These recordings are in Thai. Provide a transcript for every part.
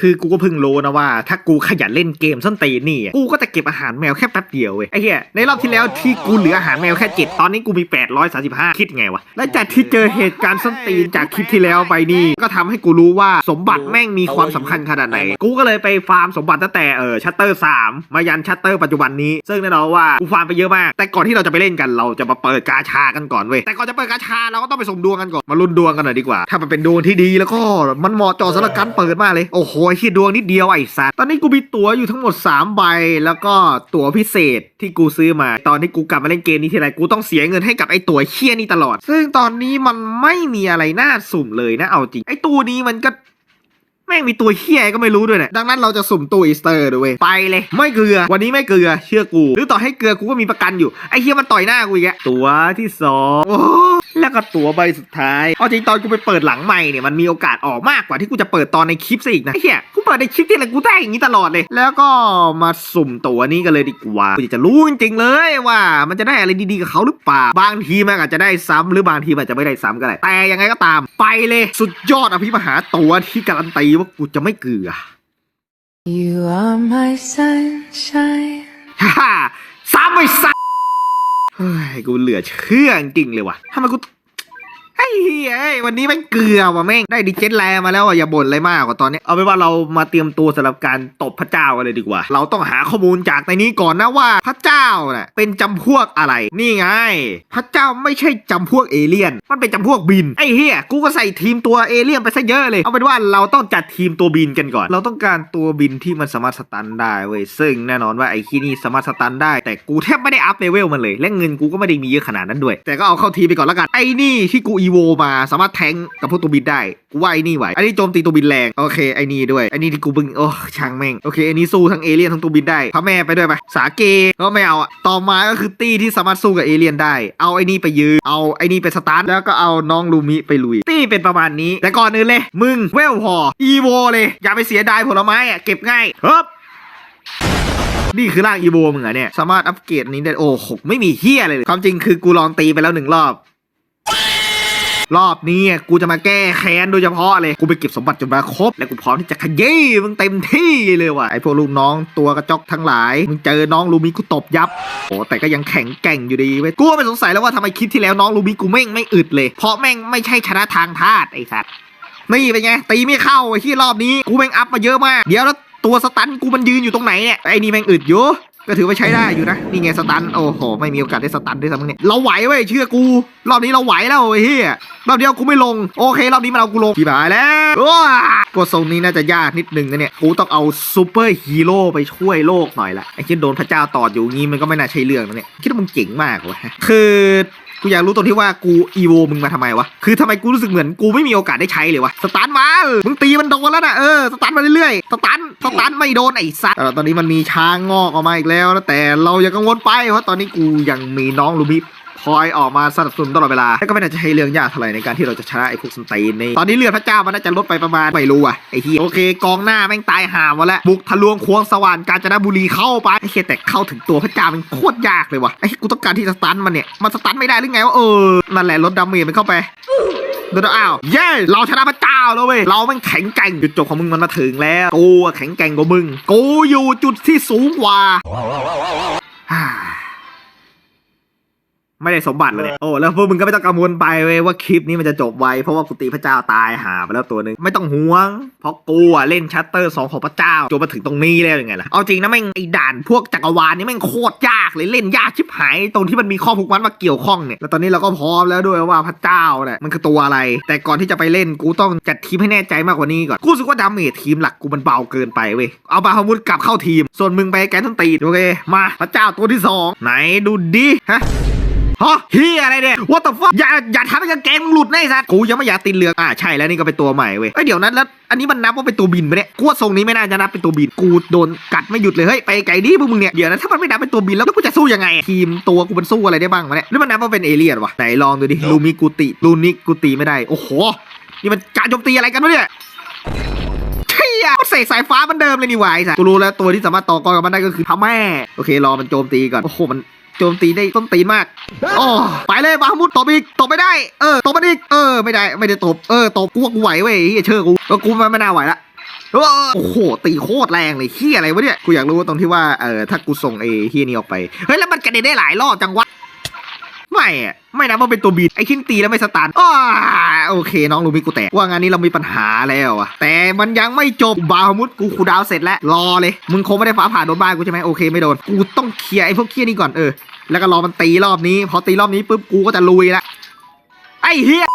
คือกูก็เพิ่งรู้นะว่า ถ้ากูขยันเล่นเกมส้นตีนนี่อะกูก็จะเก็บอาหารแมวแค่แป๊บเดียวเว้ยไอ้เหี้ยในรอบที่แล้วที่กูเหลืออาหารแมวแค่เจ็ดตอนนี้กูมี 835 คิดไงวะและจากที่เจอเหตุการณ์ส้นตีนจากคลิปที่แล้วไปนี่ก็ทำให้กูรู้ว่าสมบัติแม่งมีความสำคัญขนาดไหน กูก็เลยไปฟาร์มสมบัติตั้งแต่เออชัตเตอร์3มายันชัตเตอร์ปัจจุบันนี้ ซึ่งแน่นอนว่ากูฟาร์มไปเยอะมาก แต่ก่อนที่เราจะไปเล่นกันเราจะมาเปิดกาชากันก่อนเว้ยแต่ก่อนจะเปิดกาชาเราก็ต้องไปสมดวงกันก่อนมาลุ้นดวงกันหน่อยดีกว่า ถ้ามันเป็นดวงที่ดีแล้วก็มันเหมาะเจอสำหรับการเปิดมากเลยโอ้โหไอ้เหี้ยดวงนิดเดียวไอ้สัสตอนนี้กูมีตั๋วอยู่ทั้งหมด 3 ใบ แล้วก็ตั๋วพิเศษที่กูซื้อมา ตอนที่กูกลับมาเล่นเกมนี้ทีไรกูต้องเสียเงินให้กับไอ้ตั๋วเชี่ยนี่ตลอด ซึ่งตอนนี้มันไม่มีอะไรน่าสุ่มเลยนะเอาจริง ไอ้ตัวนี้มันก็ แม่งมีตัวเฮี้ยก็ไม่รู้ด้วยเนี่ยดังนั้นเราจะสุ่มตัวอีสเตอร์ด้วยไปเลย ไม่เกลือ วันนี้ไม่เกลือเชื่อกู หรือต่อให้เกลือกูก็มีประกันอยู่ไอ้เฮี้ยมันต่อยหน้ากูอีกแล้วตัวที่สองโอ้แล้วก็ตัวใบสุดท้ายเอาจริงตอนกูไปเปิดหลังใหม่เนี่ยมันมีโอกาสออกมากกว่าที่กูจะเปิดตอนในคลิปซะอีกนะเฮี้ยกูเปิดในคลิปที่ไรกูได้อย่างนี้ตลอดเลย แล้วก็มาสุ่มตัวนี้กันเลยดีกว่ากูจะรู้จริงๆเลยว่า มันจะได้อะไรดีๆกับเขาหรือเปล่าบางทีมันอาจจะได้ซ้ำหรือบางทีมันจะไม่ได้ซ้ำก็ได้แต่ยังไงก็ตาม ไปเลยสุดยอดอภิมหาตัวที่การันตีว่ากูจะไม่เกลือ You are my sunshine. ฮ่าฮ่าซ้ำไปซ้ำเฮ้ยกูเหลือเชื่อจริงๆเลยว่ะทำไมกู ไอ้เฮ้ยวันนี้แม่งเกลือว่ะแม่งได้ดิเจนแลมาแล้วอะอย่าบ่นอะไรมากกว่าตอนนี้ เอาเป็นว่าเรามาเตรียมตัวสำหรับการตบพระเจ้ากันเลยดีกว่า เราต้องหาข้อมูลจากในนี้ก่อนนะว่าพระเจ้าน่ะเป็นจำพวกอะไร นี่ไง พระเจ้าไม่ใช่จำพวกเอเลี่ยน มันเป็นจำพวกบินไอ้เฮียกูก็ใส่ทีมตัวเอเลี่ยนไปซะเยอะเลย เอาเป็นว่าเราต้องจัดทีมตัวบินกันก่อน เราต้องการตัวบินที่มันสามารถสตันได้เว้ยซึ่งแน่นอนว่าไอ้ที่นี่สามารถสตันได้ แต่กูแทบไม่ได้อัพเลเวลมันเลย และเงินกูก็ไม่ได้มีเยอะขนาดนั้นด้วย แต่ก็เอาเข้าทีไปก่อนล้วกันไอ้นี่ที่กูอีโวมาสามารถแทงกับพวกตัวบินได้กูว่าไอ้นี่ไหวอันนี้โจมตีตัวบินแรงโอเคไอ้นี่ด้วยไอ้นี่ที่กูบึงโอ้ช่างแม่งโอเคไอันนี้สู้ทั้งเอเลี่ยนทั้งตัวบินได้พระแม่ไปด้วยไปะสาเกก็ไม่เอาต่อมาก็คือตี้ที่สามารถสู้กับเอเลี่ยนได้ เอาไอ้นี่ไปยืนเอาไอ้นี่ไปสตาร์ทแล้วก็เอาน้องลูมิไปลุย ตี้เป็นประมาณนี้ แต่ก่อนอื่นเลย มึงเวลพออีโวเลยอย่าไปเสียดายผลไม้อะเก็บง่ายเฮ้บนี่คือร่างอีโวมึงเหรอเนี่ย สามารถอัปเกรดนนี้ได้ โอ้โห ไม่มีเฮียอะไรเลย ความจริงคือกูลองตีไปแล้วหนึ่งรอบ รอบนี้กูจะมาแก้แค้นโดยเฉพาะเลย กูไปเก็บสมบัติจนมาครบ และกูพร้อมที่จะขยี้มึงเต็มที่เลยว่ะไอพวกลูกน้องตัวกระจอกทั้งหลายมึงเจอน้องลูมิกูตบยับโอ้แต่ก็ยังแข็งแกร่งอยู่ดีเว้ยกูไม่สงสัยแล้วว่าทำไมคลิปที่แล้วน้องลูมิกูแม่งไม่อึดเลย เพราะแม่งไม่ใช่ชนะทางธาตุไอสัตว์นี่เป็นไงตีไม่เข้าไอ้ที่รอบนี้กูแม่งอัพมาเยอะมาก เดี๋ยวแล้วตัวสตันกูมันยืนอยู่ตรงไหนเนี่ยไอ้นี่แม่งอึดอยู่ ก็ถือว่าใช้ได้อยู่นะ นี่ไงสตัน โอ้โห ไม่มีโอกาสได้สตันด้วยซ้ำเนี่ย เราไหวเว้ยเชื่อกู รอบนี้เราไหวแล้วไอ้เหี้ย รอบเดียวกูไม่ลง โอเค รอบนี้มันเอากูลงที่บายแล้วกดทรงนี้น่าจะยากนิดนึงนะเนี่ย กูต้องเอาซูเปอร์ฮีโร่ไปช่วยโลกหน่อยละ ไอ้ที่โดนพระเจ้าตอดอยู่งี้มันก็ไม่น่าใช่เรื่องนะเนี่ย คิดว่ามึงเจ๋งมากวะคือ กูอยากรู้ตรงที่ว่ากูอีโวมึงมาทำไมวะ คือทำไมกูรู้สึกเหมือนกูไม่มีโอกาสได้ใช้เลยวะ สตาร์ทมามึงตีมันโดนแล้วนะเออ สตาร์ทมาเรื่อยๆ สตาร์ทสตาร์ทไม่โดนไอ้สัตว์ตอนนี้มันมีช้างงอกออกมาอีกแล้วนะแต่เราอย่ากังวลไป เพราะตอนนี้กูยังมีน้องลูมิ คอยออกมาสนับสนุนตลอดเวลา แล้วก็ไม่น่าจะให้เรื่องยากเท่าไหร่ในการที่เราจะชนะไอ้พวกสนตีนนี่ตอนนี้เลือดพระเจ้ามันน่าจะลดไปประมาณไม่รู้อะไอ้เฮียโอเคกองหน้าแม่งตายห่ามดแล้วบุกทะลวงควงสว่านกาญจนบุรีเข้าไปไอ้เฮียแต่เข้าถึงตัวพระเจ้ามันโคตรยากเลยวะไอ้กูต้องการที่จะสตันมันเนี่ยมันสตันไม่ได้หรือไงวะเออนั่นแหละลดดาเมจมันเข้าไปเดี๋ยวอ้าวเย้เราชนะพระเจ้าแล้วเว้ยเราแม่งแข็งแกร่งจุดจบของมึงมันมาถึงแล้วกูอะแข็งแกร่งกว่ามึงกูอยู่จุดที่สูงกว่า ไม่ได้สมบัติเลยเนี่ยโอ้แล้วพวกมึงก็ไม่ต้องกังวลไปเว้ยว่าคลิปนี้มันจะจบไวเพราะว่ากุฏิพระเจ้าตายหาไปแล้วตัวหนึ่งไม่ต้องห่วง เพราะกูอะเล่นชัตเตอร์สองของพระเจ้าจนมาถึงตรงนี้แล้วยังไงล่ะเอาจริงนะแม่งไอ้ด่านพวกจักรวาลนี่แม่งโคตรยากเลยเล่นยากชิบหายตรงที่มันมีข้อผูกมัดมาเกี่ยวข้องเนี่ยแล้วตอนนี้เราก็พร้อมแล้วด้วยว่าพระเจ้าเนี่ยมันคือตัวอะไร แต่ก่อนที่จะไปเล่นกูต้องจัดทีมให้แน่ใจมากกว่านี้ก่อนกูรู้สึกว่าดาเมจทีมหลักกูมันเบาเกินไปเว้ยเอาบาฮามุดกลับเข้าทีม ส่วนมึงไปแกนต้นตีนโอเคมาพระเจ้าตัวที่สองไหนดูดิฮะ ฮะเฮียอะไรเนี่ย what the fuck อย่าอย่าทำให้กางเกงมึงหลุดแน่สัตว์กูยังไม่อยากติดเหลืองอ่าใช่แล้วนี่ก็เป็นตัวใหม่เว้ยเอ้ยเดี๋ยวนั้นแล้วอันนี้มันนับว่าเป็นตัวบินไหมเนี่ยกูว่าทรงนี้ไม่น่าจะนับเป็นตัวบิน กูโดนกัดไม่หยุดเลยเฮ้ยไปไกลดิพวกมึงเนี่ยเดี๋ยวนะถ้ามันไม่นับเป็นตัวบินแล้วกูจะสู้ยังไงอะทีมตัวกูมันสู้อะไรได้บ้างวะเนี่ยหรือมันนับว่าเป็นเอเลี่ยนวะไหนลองดูดิลูมิกูติลูนิกกูติไม่ได้โอ้โหนี่มันการโจมตีอะไรกันวะเนี่ยเชี่ยมันเสกสายฟ้ามันเดิมเลยนี่หวายสัตว์กูรู้แล้วตัวที่สามารถต่อกรกับมันได้ก็คือพระแม่โอเครอมันโจมตีก่อน โอ้โห มัน โจมตีได้ต้นตีนมากโอ้ไปเลยบาฮามุดตบอีกตบไม่ได้ เออตบมันอีกเออไม่ได้ไม่ได้ตบเออตบกูว่ากูไหวเว้ยเหี้ยเชื่อกูก็กูไม่ไม่น่าไหวละโอ้โอ้โหตีโคตรแรงเลยเฮียอะไรวะเนี่ยกูอยากรู้ตรงที่ว่าเออถ้ากูส่งไอ้เฮียนี่ออกไปเฮ้ยแล้วมันกระเด็นได้หลายรอบจังวะ ไม่อะไม่นะว่าเป็นตัวบีดไอ้ขิ้นตีแล้วไม่สตาร์ทอ้าโอเค น้องลูมิกูแตกว่างานนี้เรามีปัญหาแล้วอะแต่มันยังไม่จบบาฮมุดกูคูดาวเสร็จแล้วรอเลย มึงคงไม่ได้ฟ้าผ่าโดนบ้านกูใช่ไหมโอเคไม่โดนกูต้องเคลียร์ไอ้พวกเคียนี่ก่อนเออแล้วก็รอมันตีรอบนี้ พอตีรอบนี้ปุ๊บกูก็จะลุยละไอ้เฮีย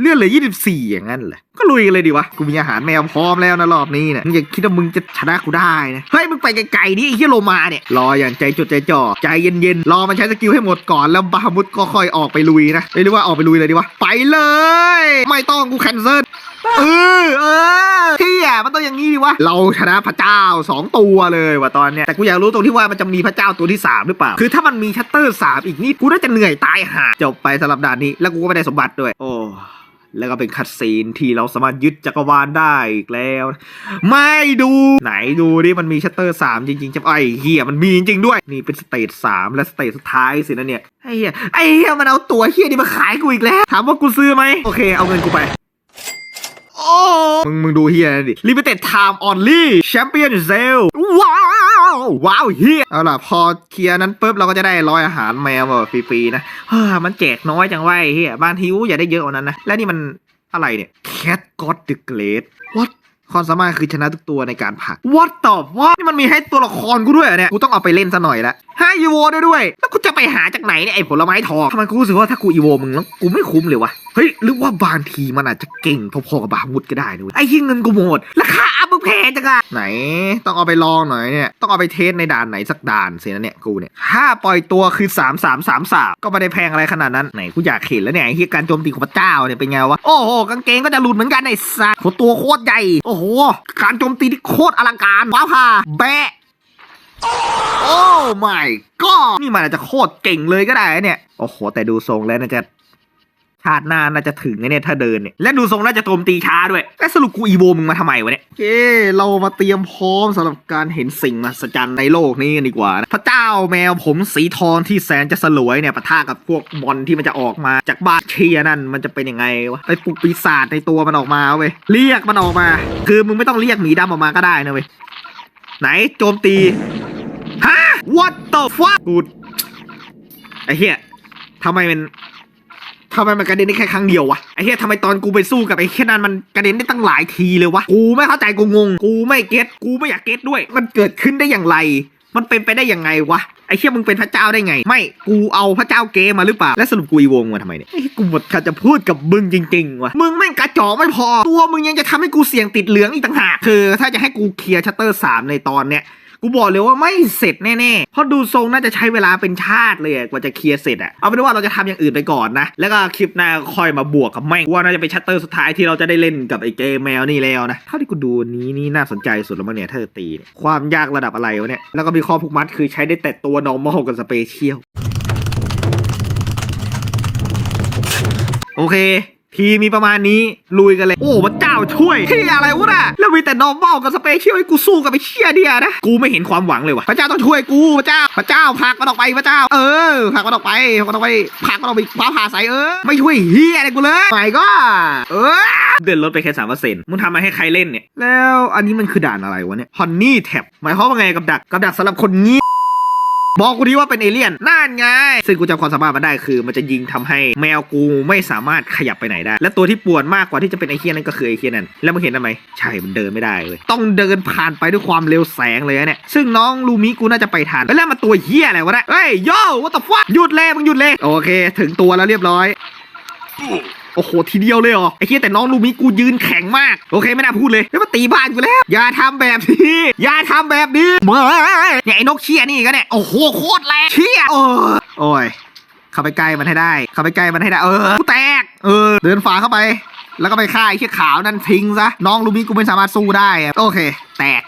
เลือดเหลือ24 อย่างนั้นเหรอก็ลุยกันเลยดีวะ กูมีอาหารแมวพร้อมแล้วนะรอบนี้เนี่ยมึงอย่าคิดว่ามึงจะชนะกูได้นะ เฮ้ย มึงไปไกลๆดิไอ้เหี้ยโลมาเนี่ย รออย่างใจจดใจจ่อ ใจเย็นๆ รอมันใช้สกิลให้หมดก่อน แล้วบาฮามุดก็ค่อยออกไปลุยนะไม่รู้ว่าออกไปลุยเลยดีวะ ไปเลย ไม่ต้องกูแคนเซิลเออเออที่ยมันต้องอย่างนี้ดิวะ เราชนะพระเจ้าสองตัวเลยว่ะตอนเนี้ยแต่กูอยากรู้ตรงที่ว่ามันจะมีพระเจ้าตัวที่สามหรือเปล่า คือถ้ามันมีชัตเตอร์สามอีกนี่กูน่าจะเหนื่อยตายห่าจบไปสำหรับด่านนี้แล้วกูก็ไม่ได้สมบัติด้วย โอ้ แล้วก็เป็นคัดซีนที่เราสามารถยึดจักรวาลได้อีกแล้ว ไม่ดู ไหนดูดิมันมีชัตเตอร์สามจริงๆจะไอ้เหี้ยมันมีจริงๆด้วย นี่เป็นสเตจสามและสเตจสุดท้ายสินะเนี่ยไอ้เหี้ยไอ้เหี้ยมันเอาตัวเหี้ยนี่มาขายกูอีกแล้ว ถามว่ากูซื้อไหมโอเคเอาเงินกูไป โอ้มึงมึงดูเฮียนั่นดิ Limited Time Only Champion Sale ว้าวว้าวเฮียเอาล่ะ พอเคลียร์นั้นปุ๊บเราก็จะได้ร้อยอาหารแมวแบบฟรีๆนะเฮ้อมันแจกน้อยจังไว้เฮียบางทีอู้อย่าได้เยอะกว่านั้นนะ แล้วนี่มันอะไรเนี่ย Cat God the Great What ความสามารถคือชนะทุกตัวในการผักวัดตอบว่านี่มันมีให้ตัวละครกูด้วยเหรอเนี่ย กูต้องเอาไปเล่นซะหน่อยละให้อีโวด้วยด้วย แล้วกูจะไปหาจากไหนเนี่ยไอ้ผลไม้ทองทำไมกูรู้สึกว่าถ้ากูอีโวมึงแล้วกูไม่คุ้มเลยวะ เฮ้ยหรือว่าบางทีมันอาจจะเก่งพอๆกับบาวุธก็ได้นะเว้ยไอ้ที่เงินกูหมดราคาอัพ แพงจังอะไหนต้องเอาไปลองหน่อยเนี่ยต้องเอาไปเทสในด่านไหนสักด่านสินะเนี่ยกูเนี่ยถ้าปล่อยตัวคือ 3 3 3 3 ก็ไม่ได้แพงอะไรขนาดนั้นไหนกูอยากเห็นแล้วเนี่ยไอ้ที่การโจมตีของพระเจ้าเนี่ยเป็นไงวะโอ้โหกางเกงก็จะหลุดเหมือนกันไอ้สัสโหตัวโคตรใหญ่โอ้โหการโจมตีที่โคตรอลังการว้าวพาแบะโอ้ my god นี่มันอาจจะโคตรเก่งเลยก็ได้เนี่ย โอ้โห แต่ดูทรงแล้วน่าจะ ชาติหน้าน่าจะถึงไอ้เนี่ยถ้าเดินเนี่ยและดูทรงน่าจะโจมตีช้าด้วยแล้วสรุปกูอีโวมึงมาทำไมวะเนี่ยเอ้เรามาเตรียมพร้อมสำหรับการเห็นสิ่งมหัศจรรย์ในโลกนี้กันดีกว่านะพระเจ้าแมวผมสีทองที่แสนจะสลวยเนี่ยปะทะกับพวกบอลที่มันจะออกมาจากบ้านเชียนั่นมันจะเป็นยังไงวะไปปลุกปีศาจในตัวมันออกมาเว้ยเรียกมันออกมา คือมึงไม่ต้องเรียกหมีดำออกมาก็ได้นะเว้ยไหนโจมตีฮะ what the fuck ไอ้เหี้ยทำไมมัน ทำไมมันกระเด็นได้แค่ครั้งเดียววะไอ้เหี้ยทำไมตอนกูไปสู้กับไอ้แค่นั้นมันกระเด็นได้ตั้งหลายทีเลยวะกูไม่เข้าใจกูงง กูไม่เก็ตกูไม่อยากเก็ตด้วย มันเกิดขึ้นได้อย่างไร มันเป็นไปได้ยังไงวะไอ้เชี่ยมึงเป็นพระเจ้าได้ไง ไม่กูเอาพระเจ้าเกมมาหรือเปล่าและสรุปกูอีวงมาทำไมเนี่ยกูหมดคำจะพูดกับมึงจริงๆวะมึงแม่งกระจอกไม่พอ ตัวมึงยังจะทำให้กูเสี่ยงติดเหลืองอีกต่างหากคือถ้าจะให้กูเคลียร์ชัตเตอร์สามในตอนเนี้ย กูบอกเลยว่าไม่เสร็จแน่ๆเพราะดูทรงน่าจะใช้เวลาเป็นชาติเลยกว่าจะเคลียร์เสร็จอะเอาเป็นว่าเราจะทำอย่างอื่นไปก่อนนะ แล้วก็คลิปหน้าค่อยมาบวกกับแม่งว่าน่าจะเป็นชัตเตอร์สุดท้ายที่เราจะได้เล่นกับไอ้เกมแมวนี่แล้วนะเท่าที่กูดูนี้นี่น่าสนใจสุดแล้วมั้งเนี่ยถ้าจะตีความยากระดับอะไรวะเนี่ยแล้วก็มีข้อผูกมัดคือใช้ได้แต่ตัว normal กับ special โอเค ทีมีประมาณนี้ลุยกันเลย โอ้พระเจ้าช่วยที่อะไรวะน่ะแล้วมีแต่ normal กับ special ให้กูสู้กับไอ้เชี่ยเดียนะ กูไม่เห็นความหวังเลยวะพระเจ้าต้องช่วยกูพระเจ้าพระเจ้าผลักมันออกไปพระเจ้า เออผลักมันออกไปผลักมันออกไปผลักมันออกไปฟ้าผ่าใส่เออ ไม่ช่วยเฮียอะไรกูเลยไม่ก็ เออเดินรถไปแค่สามเปอร์เซ็นต์มึงทำมาให้ใครเล่นเนี่ยแล้วอันนี้มันคือด่านอะไรวะเนี่ยฮอนนี่แท็บหมายความว่าไงกับดักกับดักสำหรับคนงี้ บอกกูดีว่าเป็นเอเลี่ยนนั่นไง ซึ่งกูจำความสามารถมันได้คือ มันจะยิงทำให้แมวกูไม่สามารถขยับไปไหนได้ และตัวที่ป่วนมากกว่าที่จะเป็นไอเคียนั่นก็คือไอเคียนั่น แล้วมึงเห็นทำไม ใช่ มันเดินไม่ได้เลย ต้องเดินผ่านไปด้วยความเร็วแสงเลยเนี่ย ซึ่งน้องลูมิกูน่าจะไปทันแล้วมันตัวเฮียอะไรวะเนี่ยเฮ้ยโย่วัตถุฟัหยุดเลยมึงหยุดเลย โอเค ถึงตัวแล้วเรียบร้อย โอ้โหทีเดียวเลยเหรอไอ้เคี้ยแต่น้องลูมิกูยืนแข็งมาก โอเคไม่น่าพูดเลยแล้วมาตีบ้านกูแล้ว อย่าทำแบบนี้อย่าทำแบบนี้เมื่อเนี่ยไอ้นกเชี่ยนี่ก็เนี่ยโอ้โหโคตรแรงเชี่ยโอ้ยโอ้ยเข้าไปใกล้มันให้ได้ เข้าไปใกล้มันให้ได้ เออกูแตก เออ เดินฝาเข้าไป แล้วก็ไปฆ่าไอ้เชี่ยขาวนั่นทิ้งซะ น้องลูมิกูไม่สามารถสู้ได้ โอเค แตก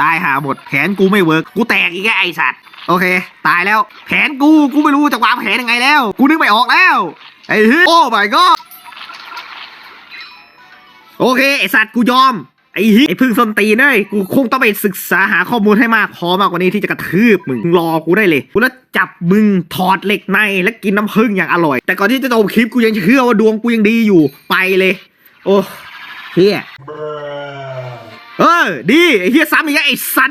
ตายหาหมด แผนกูไม่เวิร์ก กูแตกอีกแล้วไอสัตว์ โอเค ตายแล้ว แผนกู กูไม่รู้จะวางแผนยังไงแล้ว กูนึกไม่ออกแล้ว ไอ้เฮ้ยโอ้ my god โอเค ไอสัตว์กูยอม ไอ้ฮิไอ้พึ่งส้นตีนเอ้ยกูคงต้องไปศึกษาหาข้อมูลให้มากพอมากกว่านี้ที่จะกระทืบมึงรอกูได้เลยกูแล้วจับมึงถอดเหล็กในและกินน้ำผึ้งอย่างอร่อย แต่ก่อนที่จะจบคลิปกูยังเชื่อว่าดวงกูยังดีอยู่ไปเลย โอ้เฮียเออดีไอ้เฮียซ้ำอีกแล้วไอ้สัตว์